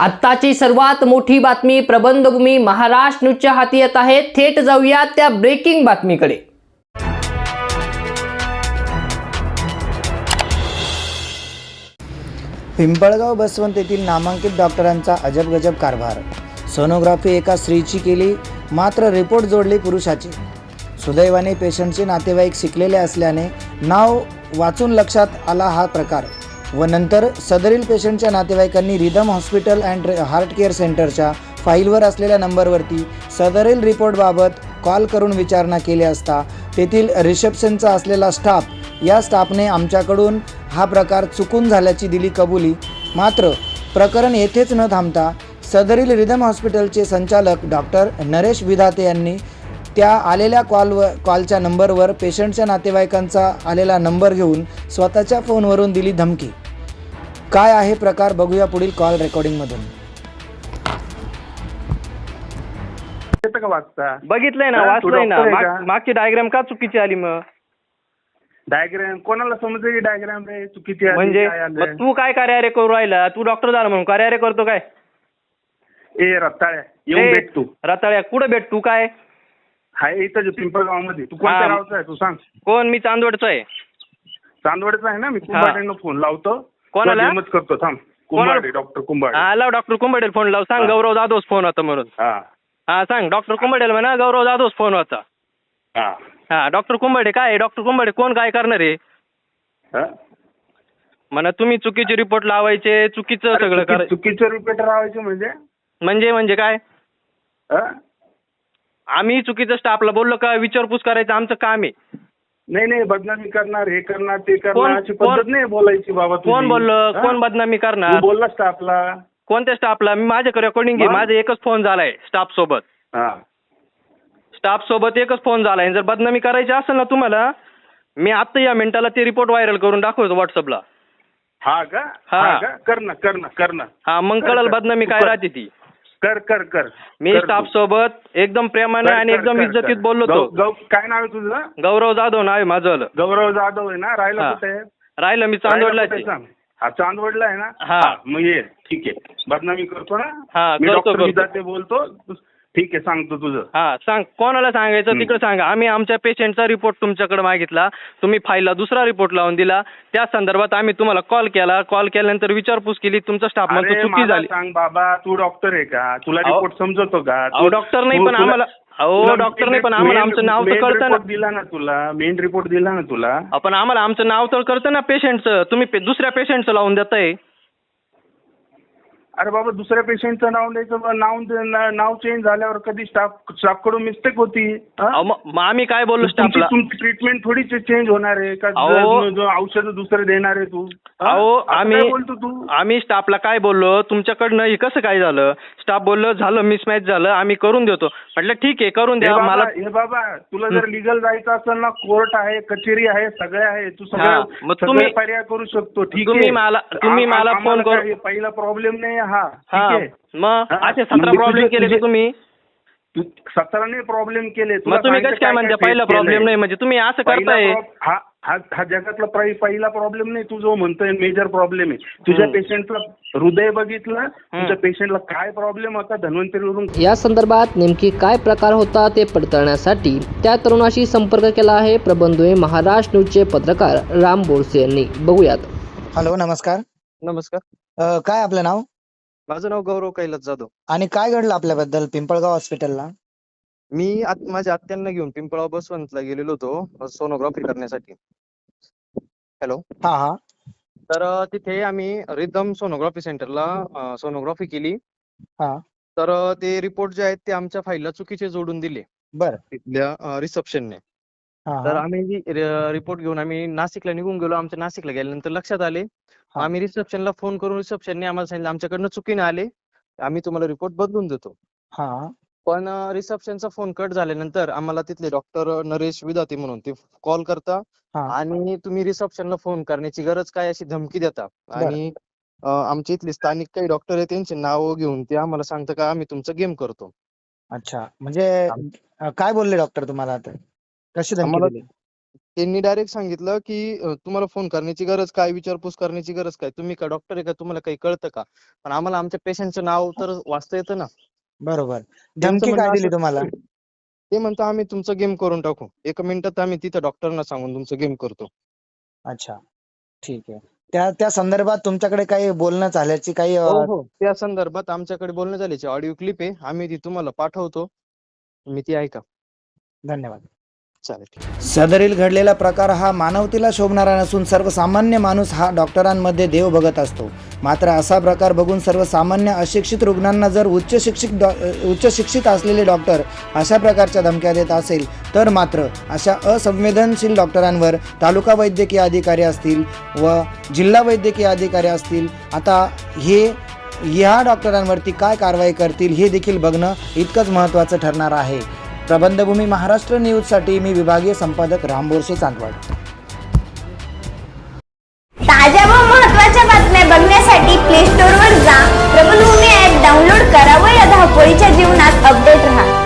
आत्ताची सर्वात मोठी बातमी प्रबंधभूमी महाराष्ट्र न्यूजच्या हाती येत आहे. थेट जाऊया त्या ब्रेकिंग बातमीकडे. पिंपळगाव बसवंत येथील नामांकित डॉक्टरांचा अजब गजब कारभार. सोनोग्राफी एका स्त्रीची केली मात्र रिपोर्ट जोडली पुरुषाची. सुदैवाने पेशंटचे नातेवाईक शिकलेले असल्याने नाव वाचून लक्षात आला हा प्रकार. व नंतर सदरील पेशंटच्या नातेवाईकांनी rhythm hospital and heart care सेंटरच्या फाईलवर असलेल्या नंबरवरती सदरील रिपोर्टबाबत कॉल करून विचारणा केली असता तेथील रिसेप्शनचा असलेला स्टाफ या स्टाफने आमच्याकडून हा प्रकार चुकून झाल्याची दिली कबुली. मात्र प्रकरण येथेच न थांबता सदरील रिदम हॉस्पिटलचे संचालक डॉक्टर नरेश विधाते यांनी त्या आलेल्या कॉलवर कॉलच्या नंबरवर पेशंटच्या नातेवाईकांचा आलेला नंबर घेऊन स्वतःच्या फोनवरून दिली धमकी. काय आहे प्रकार बघूया पुढील कॉल रेकॉर्डिंगमधून येतं का वाचता? बघितलंय ना हा, तू वाचलंय ना. doctor आहे माग- का? मागची डायग्राम का चुकीची आली मग? डायग्राम कोणाला समजेल डायग्राम रे? चुकीची आली, म्हणजे काय आलं? मग तू काय कार्यारे करू राहिला? तू डॉक्टर झाला म्हणून कार्यारे करतो काय? ए रत्ताळ्या येऊन ए, भेट तू. रताळ्या कुठं भेट तू काय? हाय इथं पिंपळगावमध्ये तू कोणत्या हा. गावचा आहे? तू सांग. कोण? मी चांदवडचा आहे. चांदवडचा आहे ना? मी फोन लावतो. कोणाला? करतो थांब. कुंभारे डॉक्टर कुंभारे हा लाव डॉक्टर कुंबडेल फोन लाव. सांग. गौरव जाधवच फोन होता म्हणून. हा. हा सांग डॉक्टर कुंबडेल म्हणा गौरव जाधवच फोन होता. हा. डॉक्टर कुंबडे काय डॉक्टर कुंबडे कोण काय करणार आहे? हा? म्हणा तुम्ही चुकीचे रिपोर्ट लावायचे चुकीचं सगळं चुकी- कर. चुकीचं रिपीट राहायचे म्हणजे? म्हणजे म्हणजे काय? आम्ही चुकीचं स्टाफला बोललो का विचारपूस करायचं आमचं काम आहे. नाही नाही बदनामी करणार हे करणार ते कोण- करणार अशी कोण- पद्धत नाही बोलायची बाबा तुझी. कोण बोललं? हा? कोण बदनामी तू करणार बोलला स्टाफला. कोणत्या स्टाफला? मी माझ्याकडे रेकॉर्डिंग आहे मग? माझा एकच फोन झालाय स्टाफ सोबत. हा. स्टाफ सोबत एकच फोन झालाय. जर बदनामी करायची असेल ना तुम्हाला मी आत्ता या मिनिटाला ते रिपोर्ट व्हायरल करून दाखवतो व्हॉट्सअपला हा का? हा. हा का? कर ना कर ना कर ना. हा मग कळल. बदनामी काय. राहते ती. कर कर कर मी कर स्टाफ तू. सोबत एकदम प्रेमाने कर, आणि कर, एकदम कर, इज्जतीत. बोललो गौ- तो गौ- काय नाव आहे तुझं गौरव जाधव नाव आहे माझं गौरव जाधव आहे ना राहिला हा. कुठे आहे? राहिलं मी राहिला चांदवडला कुठे आहे सांग. हा चांदवडला आहे ना हा. मग ये ठीक आहे बदनामी करतो ना हा, मी करतो, डॉक्टर करतो. बोलतो ठीक आहे सांगतो तुझं. हा सांग कोणाला सांगायचं. तिकडे सांगा. आम्ही आमच्या पेशंटचा रिपोर्ट तुमच्याकडे मागितला. तुम्ही फाईलला दुसरा रिपोर्ट लावून दिला. त्या संदर्भात आम्ही तुम्हाला कॉल केला. कॉल केल्यानंतर विचारपूस केली. तुमचा स्टाफ म्हणतो अरे चुकी मला झाली. सांग बाबा तू डॉक्टर आहे का? तुला अहो- रिपोर्ट समजतो का? अहो तू- डॉक्टर नाही तू- पण तुला- आम्हाला अहो तुला डॉक्टर नाही main- पण आम्हाला आमचं नाव तर main कळतं ना. report दिला ना तुला? मेन रिपोर्ट दिला ना तुला? आपण आम्हाला आमचं नाव तर कळतं ना पेशंटचं तुम्ही पे- दुसऱ्या पेशंटचं लावून देताय. अरे बाबा दुसऱ्या पेशंटचं नाव द्यायचं नाव नाव चेंज झाल्यावर कधी स्टाफ स्टाफकडून मिस्टेक होती? अहो, मग मग आम्ही काय बोललो तुमची स्टाफला तुमची ट्रीटमेंट थोडी चेंज होणार आहे का? अहो. ज- ज- औषध दुसरे देणार आहे तू हा? अहो असं आम्ही काय बोलतो तू? आम्ही स्टाफला काय बोललो? तुमच्याकडनं हे कसं काय झालं? स्टाफ बोललो झालं मिसमॅच झालं आम्ही करून देतो. म्हटलं ठीक आहे करून हे द्या बाबा मला हे बाबा तुला जर लिगल जायचं असेल ना कोर्ट आहे कचेरी आहे सगळे आहे तू हा, सगळं मग सगळे तुम्ही- पर्याय करू शकतो ठीक तुम्ही आहे. मला- तुम्ही आ- मला आ- फोन आम्हाला करू- पहिला प्रॉब्लेम नाही हा हा मग? असे सतरा प्रॉब्लेम केले तुम्ही? सतराने प्रॉब्लेम केले. तुम्ही कसं काय म्हणता? पहिला. प्रॉब्लेम नाही म्हणजे तुम्ही असं करताय. हा हा हा जगातला पहिला प्रॉब्लेम नाही तू जो म्हणतोय मेजर प्रॉब्लेम आहे. तुझ्या. पेशंटला हृदय बघितलं तुझ्या पेशंटला काय प्रॉब्लेम होता धन्वंतरीवरून या संदर्भात नेमकी काय प्रकार होता ते पडताळण्यासाठी त्या तरुणाशी संपर्क केला आहे प्रबंधोय महाराष्ट्र न्यूजचे पत्रकार राम बोरसे यांनी. बघूयात. हॅलो नमस्कार. नमस्कार. काय आपलं नाव? माझं नाव गौरव कैलास जाधव. आणि काय घडलं आपल्याबद्दल पिंपळगाव हॉस्पिटलला मी आत- माझ्या आत्यांना घेऊन पिंपळाव बसवंतला गेलेलो होतो सोनोग्राफी करण्यासाठी. हॅलो हा हा. तर अ, तिथे आम्ही रिदम सोनोग्राफी सेंटरला सोनोग्राफी केली. हा. तर अ, ते रिपोर्ट जे आहेत ते आमच्या फाईलला चुकीचे जोडून दिले. बर. तिथल्या रिसेप्शनने हा तर हा आम्ही रिपोर्ट घेऊन आम्ही नाशिकला निघून गेलो. आमच्या नाशिकला गेल्यानंतर लक्षात आले. आम्ही रिसेप्शनला फोन करून रिसेप्शनने आम्हाला सांगितलं आमच्याकडनं चुकीने आले आम्ही तुम्हाला रिपोर्ट बदलून देतो. हा. पण रिसेप्शनचा फोन कट झाल्यानंतर आम्हाला तिथले डॉक्टर नरेश विदाते म्हणून ते कॉल करता. आणि तुम्ही रिसेप्शनला फोन करण्याची गरज काय अशी धमकी देता? आणि अ, आमच्या इथले स्थानिक काही डॉक्टर आहेत त्यांचे नाव घेऊन ते आम्हाला सांगता का आम्ही तुमचं गेम करतो. अच्छा. म्हणजे काय बोलले डॉक्टर तुम्हाला आता? कशी धमकी दिली? त्यांनी डायरेक्ट सांगितलं की तुम्हाला फोन करण्याची गरज काय? विचारपूस करण्याची गरज काय? तुम्ही का? डॉक्टर आहे का? तुम्हाला काही कळतं का? पण आम्हाला आमच्या पेशंटचं नाव तर वाचता येतं ना. बरोबर. धमकी काय दिली तुम्हाला? ते म्हणतो आम्ही तुमचं गेम करून टाकू. एका मिनिटात आम्ही तिथं डॉक्टरना सांगून तुमचं गेम करतो. अच्छा. ठीक आहे. त्या त्या संदर्भात तुमच्याकडे काही बोलणं झाल्याची काही हो हो. त्या संदर्भात आमच्याकडे बोलणं झाल्याची ऑडिओ क्लिप आहे. आम्ही ती तुम्हाला पाठवतो. मी ती ऐका. धन्यवाद. चालेल. सदरील घडलेला प्रकार हा मानवतेला शोभणारा नसून सर्वसामान्य माणूस हा डॉक्टरांमध्ये देव बघत असतो. मात्र असा प्रकार बघून सर्वसामान्य अशिक्षित रुग्णांना जर उच्च शिक्षित डॉ उच्च शिक्षित असलेले डॉक्टर अशा प्रकारच्या धमक्या देत असेल तर मात्र अशा असंवेदनशील डॉक्टरांवर तालुका वैद्यकीय अधिकारी असतील व जिल्हा वैद्यकीय अधिकारी असतील आता हे या डॉक्टरांवरती काय कारवाई करतील हे देखील बघणं इतकंच महत्त्वाचं ठरणार आहे. प्रबंधभूमी महाराष्ट्र न्यूजसाठी मी विभागीय संपादक राम बोरसे चांदवड. ताज्या व महत्त्वाच्या बातम्या बघण्यासाठी प्ले स्टोअरवर जा. प्रबंधभूमी ऍप डाउनलोड करा व या धावपळीच्या जीवनात अपडेट राहा.